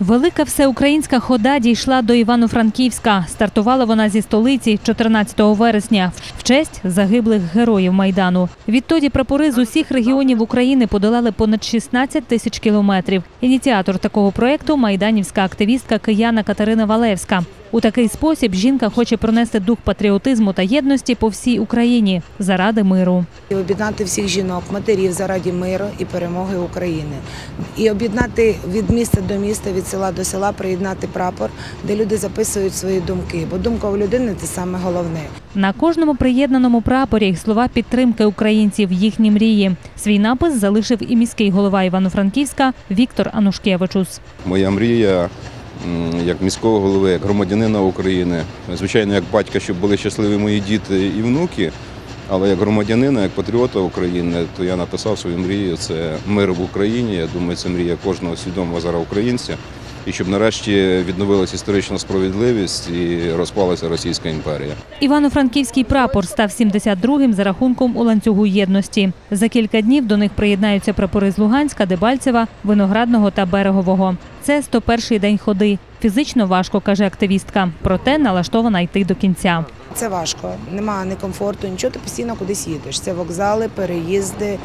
Велика всеукраїнська хода дійшла до Івано-Франківська. Стартувала вона зі столиці 14 вересня в честь загиблих героїв майдану. Відтоді прапори з усіх регіонів України подолали понад 16 тисяч кілометрів. Ініціатор такого проєкту – майданівська активістка кияна Катерина Валевська. У такий спосіб жінка хоче пронести дух патріотизму та єдності по всій Україні заради миру. І об'єднати всіх жінок, матерів заради миру і перемоги України. І об'єднати від міста до міста, від села до села, приєднати прапор, де люди записують свої думки. Бо думка у людини це саме головне. На кожному приєднаному прапорі слова підтримки українців, їхні мрії. Свій напис залишив і міський голова Івано-Франківська Віктор Анушкевичус. Моя мрія як міського голови, як громадянина України, звичайно, як батька, щоб були щасливі мої діти і внуки. Але як громадянина, як патріота України, то я написав свою мрію. Це мир в Україні. Я думаю, це мрія кожного свідомого зараз українця. І щоб нарешті відновилася історична справедливість і розпалася Російська імперія. Івано-Франківський прапор став 72-м за рахунком у ланцюгу єдності. За кілька днів до них приєднаються прапори з Луганська, Дебальцева, Виноградного та Берегового. Це 101-й день ходи. Фізично важко, каже активістка, проте налаштована йти до кінця. Це важко, немає ні комфорту, нічого, ти постійно кудись їдеш. Це вокзали, переїзди.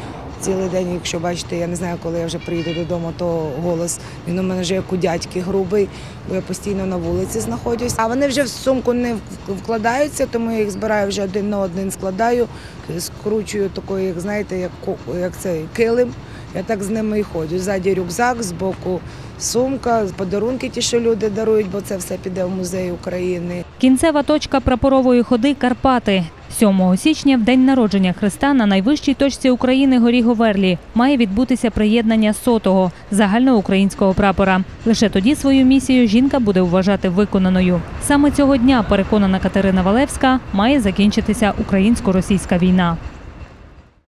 Цілий день, якщо бачите, я не знаю, коли я вже приїду додому, то голос він у мене вже як у дядьки грубий, бо я постійно на вулиці знаходжусь. А вони вже в сумку не вкладаються, тому я їх збираю вже один на один складаю, скручую такою, як знаєте, як, як цей килим. Я так з ними і ходжу. Ззаді рюкзак, збоку сумка, подарунки ті, що люди дарують, бо це все піде в музей України. Кінцева точка прапорової ходи Карпати. 7 січня, в день народження Христа, на найвищій точці України горі Говерлі має відбутися приєднання сотого загальноукраїнського прапора. Лише тоді свою місію жінка буде вважати виконаною. Саме цього дня, переконана Катерина Валевська, має закінчитися українсько-російська війна.